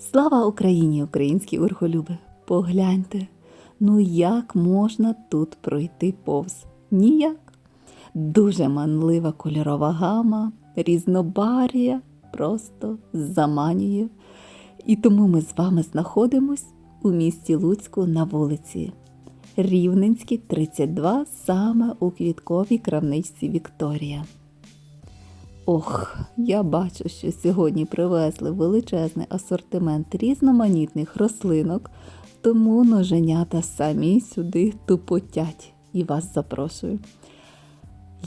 Слава Україні, українські урголюби! Погляньте, ну як можна тут пройти повз? Ніяк. Дуже манлива кольорова гама, різнобар'я просто заманює. І тому ми з вами знаходимось у місті Луцьку на вулиці Рівненській, 32, саме у квітковій крамничці Вікторія. Ох, я бачу, що сьогодні привезли величезний асортимент різноманітних рослинок, тому ноженята самі сюди тупотять і вас запрошую.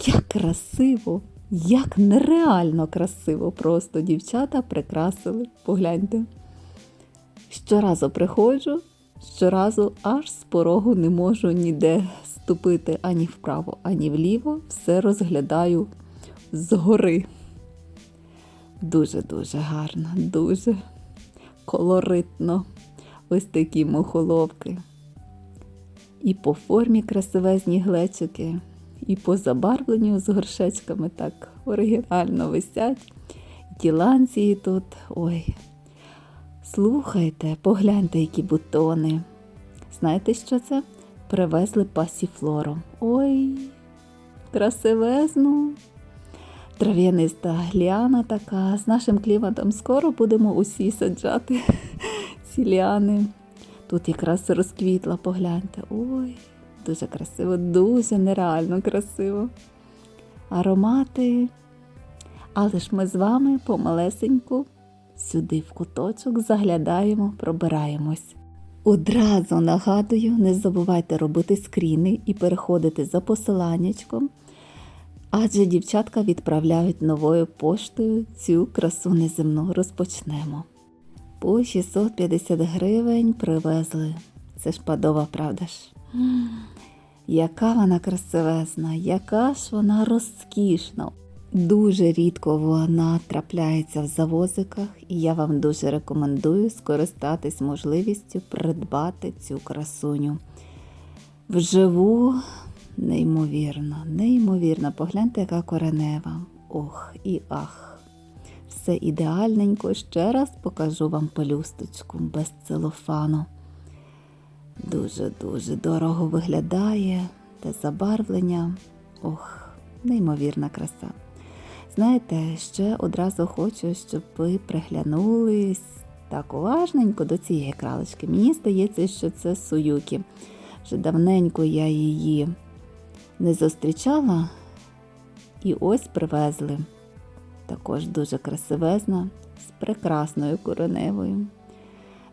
Як красиво, як нереально красиво просто дівчата прикрасили. Погляньте. Щоразу приходжу, щоразу аж з порогу не можу ніде ступити ані вправо, ані вліво, все розглядаю згори. Дуже-дуже гарно, дуже колоритно. Ось такі мухоловки. І по формі красивезні глечики, і по забарвленню з горшечками так оригінально висять. Діланції тут. Ой. Слухайте, погляньте, які бутони. Знаєте, що це? Привезли пасіфлору. Ой, красивезну. Трав'яниста гліана така. З нашим кліматом скоро будемо усі саджати ці ліани. Тут якраз розквітла, погляньте. Ой, дуже красиво, дуже нереально красиво. Аромати. Але ж ми з вами помалесеньку сюди в куточок заглядаємо, пробираємось. Одразу нагадую, не забувайте робити скріни і переходити за посиланнячком, адже дівчатка відправляють новою поштою цю красу неземну. Розпочнемо. По 650 гривень привезли. Це ж падова, правда ж? Яка вона красивезна, яка ж вона розкішна. Дуже рідко вона трапляється в завозиках, і я вам дуже рекомендую скористатись можливістю придбати цю красуню. Вживу неймовірно, неймовірно. Погляньте, яка коренева. Ох і ах. Все ідеальненько. Ще раз покажу вам пелюсточку без целофану. Дуже-дуже дорого виглядає те забарвлення. Ох, неймовірна краса. Знаєте, ще одразу хочу, щоб ви приглянулись так уважненько до цієї кралечки. Мені здається, що це Суюкі. Вже давненько я її не зустрічала. І ось привезли. Також дуже красивезна, з прекрасною короневою.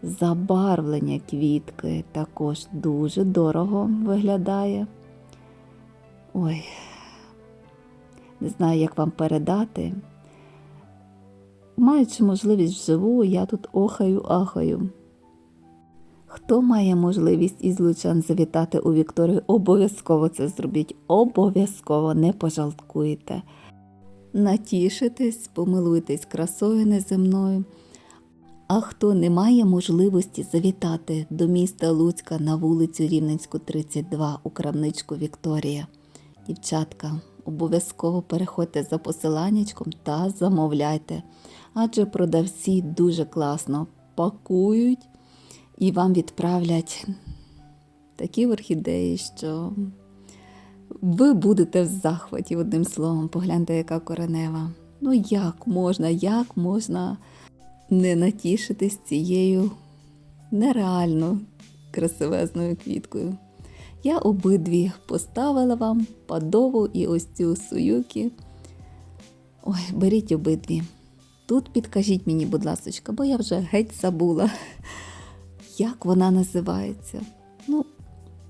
Забарвлення квітки також дуже дорого виглядає. Ой, не знаю, як вам передати. Маючи можливість вживу, я тут охаю-ахаю. Хто має можливість із лучан завітати у Вікторію, обов'язково це зробіть. Обов'язково не пожалкуєте. Натішитесь, помилуйтесь красою неземною. А хто не має можливості завітати до міста Луцька на вулицю Рівненську, 32 у крамничку Вікторія, дівчатка, обов'язково переходьте за посиланнячком та замовляйте, адже продавці дуже класно пакують і вам відправлять такі орхідеї, що ви будете в захваті, одним словом, погляньте, яка коренева. Ну як можна, як можна не натішитись цією нереально красивезною квіткою. Я обидві поставила вам падову і ось цю суюкі. Ой, беріть обидві. Тут підкажіть мені, будь ласка, бо я вже геть забула, як вона називається. Ну,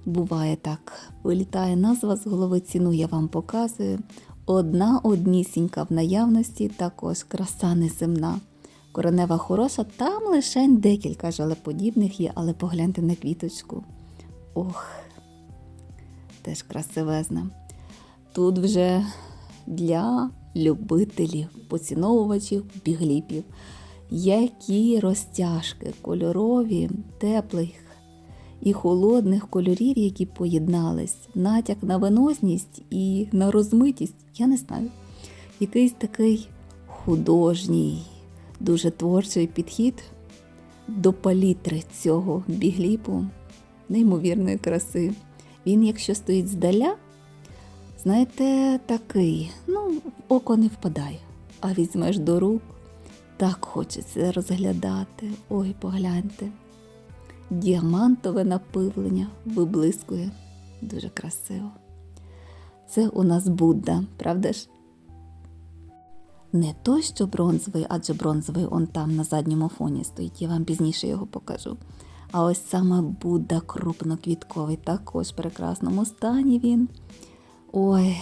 буває так. Вилітає назва з голови, ціну я вам показую. Одна однісінька в наявності, також краса неземна. Коренева хороша, там лише декілька жалеподібних є, але погляньте на квіточку. Ох, теж красивезна. Тут вже для любителів, поціновувачів бігліпів. Які розтяжки кольорові, теплих і холодних кольорів, які поєднались, натяк на виносність і на розмитість, я не знаю. Якийсь такий художній, дуже творчий підхід до палітри цього бігліпу неймовірної краси. Він, якщо стоїть здаля, знаєте, такий, ну, в око не впадає. А візьмеш до рук, так хочеться розглядати. Ой, погляньте. Діамантове напивлення виблискує дуже красиво. Це у нас Будда, правда ж? Не той, що бронзовий, адже бронзовий он там на задньому фоні стоїть, я вам пізніше його покажу. А ось саме Будда крупноквітковий, також в прекрасному стані він. Ой,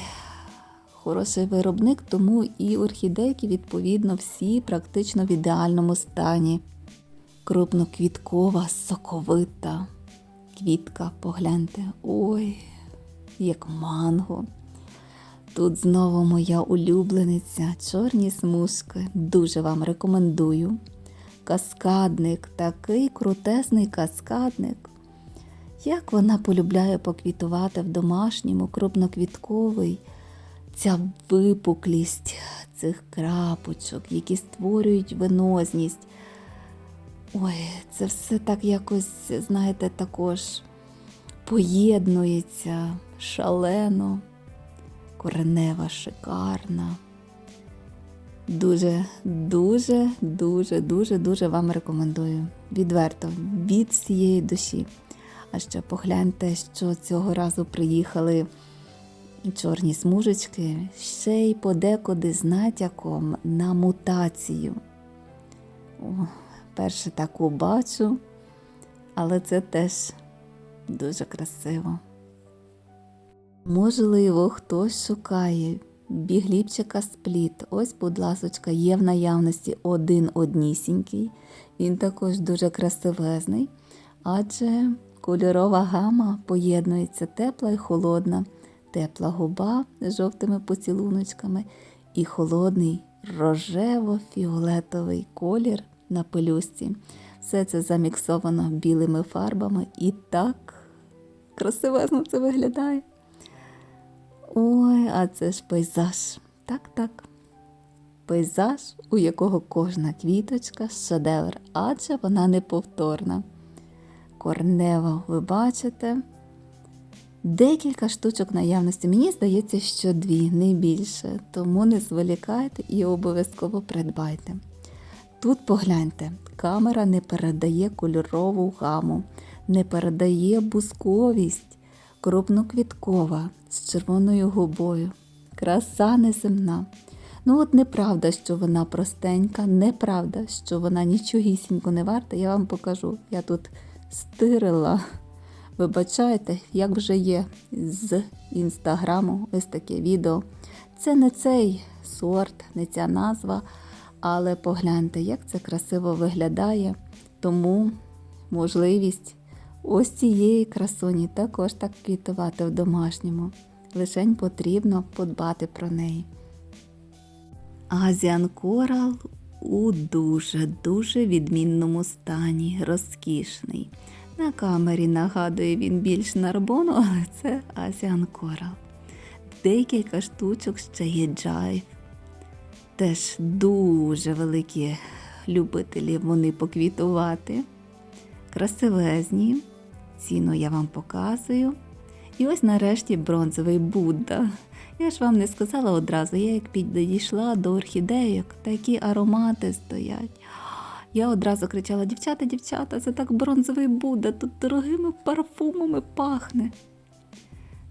хороший виробник, тому і орхідейки, відповідно, всі практично в ідеальному стані. Крупноквіткова, соковита квітка, погляньте. Ой, як манго. Тут знову моя улюблениця, чорні смужки. Дуже вам рекомендую. Каскадник, такий крутезний каскадник. Як вона полюбляє поквітувати в домашньому, крупноквітковий, ця випуклість цих крапочок, які створюють винозність. Ой, це все так якось, знаєте, також поєднується шалено, коренева, шикарна. Дуже, дуже, дуже, дуже, дуже вам рекомендую. Відверто, від всієї душі. А ще погляньте, що цього разу приїхали чорні смужечки, ще й подекуди з натяком на мутацію. О, перше таку бачу, але це теж дуже красиво. Можливо, хтось шукає бігліпчика спліт. Ось, будь ласочка, є в наявності один однісінький. Він також дуже красивезний, адже кольорова гама поєднується тепла і холодна, тепла губа з жовтими поцілуночками і холодний рожево-фіолетовий колір на пелюсті. Все це заміксовано білими фарбами і так красивезно це виглядає. Ой, а це ж пейзаж. Так, так. Пейзаж, у якого кожна квіточка шедевр, адже вона неповторна. Корнево, ви бачите. Декілька штучок наявності. Мені здається, що дві, не більше. Тому не зволікайте і обов'язково придбайте. Тут погляньте, камера не передає кольорову гаму, не передає бусковість, крупноквіткова з червоною губою. Краса неземна. Ну, от неправда, що вона простенька, неправда, що вона нічогісінько не варта. Я вам покажу. Я тут стирила. Вибачайте, як вже є з інстаграму ось таке відео. Це не цей сорт, не ця назва, але погляньте, як це красиво виглядає. Тому можливість ось цієї красуні також так квітувати в домашньому. Лишень потрібно подбати про неї. Азіан Корал у дуже-дуже відмінному стані, розкішний. На камері нагадує він більш нарбону, але це Азіан Корал. Декілька штучок ще є джайв. Теж дуже великі любителі вони поквітувати. Красивезні. Ціну я вам показую. І ось нарешті бронзовий Будда. Я ж вам не сказала одразу, я як підійшла до орхідейок, такі аромати стоять. Я одразу кричала: дівчата, дівчата, це так бронзовий Будда, тут дорогими парфумами пахне.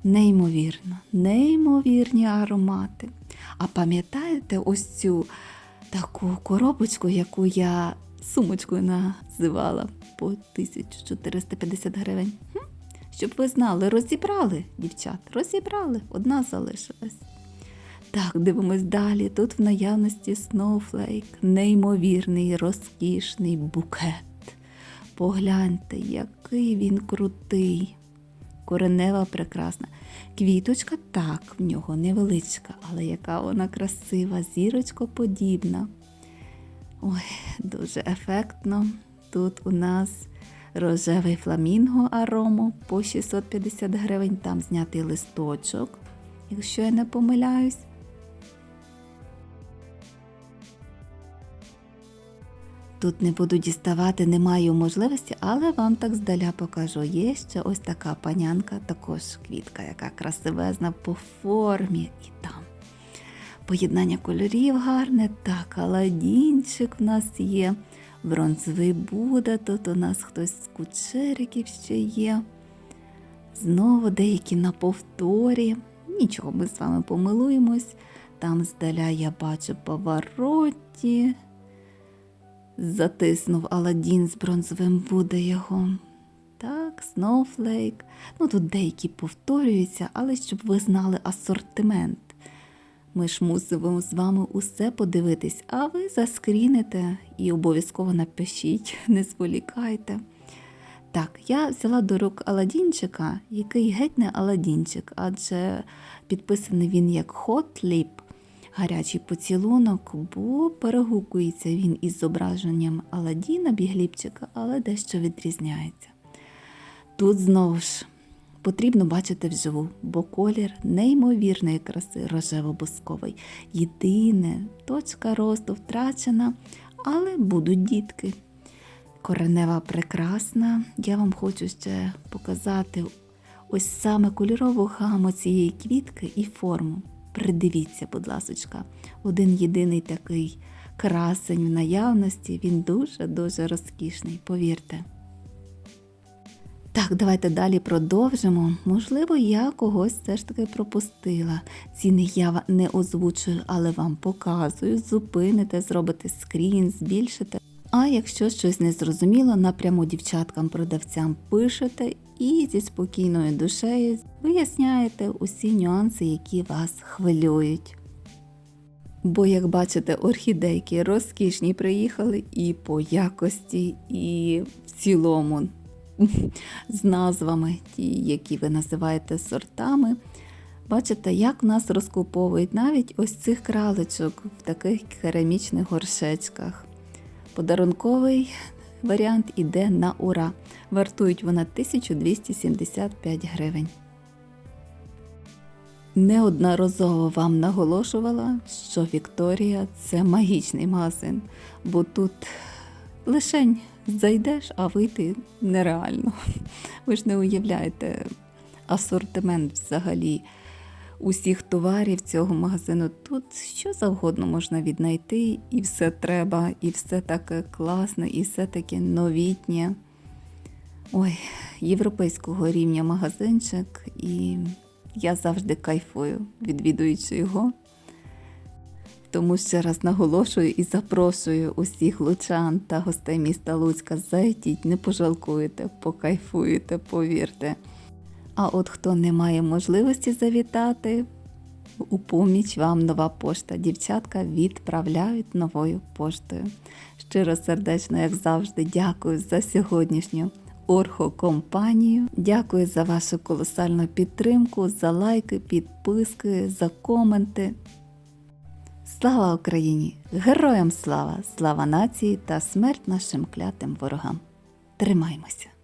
Неймовірно, неймовірні аромати. А пам'ятаєте ось цю таку коробочку, яку я сумочкою називала по 1450 гривень? Хм? Щоб ви знали, розібрали, дівчат, розібрали, одна залишилась. Так, дивимось далі. Тут в наявності Snowflake, неймовірний, розкішний букет. Погляньте, який він крутий. Коренева прекрасна. Квіточка так, в нього невеличка, але яка вона красива, зірочкоподібна. Ой, дуже ефектно. Тут у нас рожевий фламінго арому по 650 гривень, там знятий листочок, якщо я не помиляюсь. Тут не буду діставати, не маю можливості, але вам так здаля покажу. Є ще ось така панянка, також квітка, яка красивезна по формі і там. Поєднання кольорів гарне, так, аладінчик в нас є, бронзовий Буда, тут у нас хтось з кучериків ще є. Знову деякі на повторі. Нічого, ми з вами помилуємось. Там здаля я бачу повороті. Затиснув Аладдін з бронзовим буде його. Так, Snowflake. Ну тут деякі повторюються, але щоб ви знали асортимент. Ми ж мусимо з вами усе подивитись, а ви заскріните і обов'язково напишіть, не зволікайте. Так, я взяла до рук Аладдінчика, який геть не Аладдінчик, адже підписаний він як Hot Lip, гарячий поцілунок, бо перегукується він із зображенням Аладдіна, бігліпчика, але дещо відрізняється. Тут знову ж потрібно бачити вживу, бо колір неймовірної краси рожево-бусковий. Єдине, точка росту втрачена, але будуть дітки. Коренева прекрасна. Я вам хочу ще показати ось саме кольорову гаму цієї квітки і форму. Придивіться, будь ласочка, один єдиний такий красень в наявності, він дуже-дуже розкішний, повірте. Так, давайте далі продовжимо. Можливо, я когось все ж таки пропустила. Ціни я не озвучую, але вам показую. Зупините, зробите скрін, збільшите. А якщо щось не зрозуміло, напряму дівчаткам-продавцям пишете і зі спокійною душею виясняєте усі нюанси, які вас хвилюють. Бо, як бачите, орхідейки розкішні приїхали і по якості, і в цілому з назвами, ті, які ви називаєте сортами. Бачите, як нас розкуповують навіть ось цих кралечок в таких керамічних горшечках. Подарунковий варіант іде на ура. Вартують вона 1275 гривень. Неодноразово вам наголошувала, що Вікторія це магічний магазин, бо тут лишень зайдеш, а вийти нереально. Ви ж не уявляєте асортимент взагалі усіх товарів цього магазину. Тут що завгодно можна віднайти, і все треба, і все таке класне, і все таке новітнє. Ой, європейського рівня магазинчик, і я завжди кайфую, відвідуючи його. Тому ще раз наголошую і запрошую усіх лучан та гостей міста Луцька. Зайдіть, не пожалкуєте, покайфуєте, повірте. А от хто не має можливості завітати, у поміч вам нова пошта. Дівчатка відправляють новою поштою. Щиро сердечно, як завжди, дякую за сьогоднішню орхокомпанію. Дякую за вашу колосальну підтримку, за лайки, підписки, за коменти. Слава Україні! Героям слава! Слава нації та смерть нашим клятим ворогам! Тримаймося!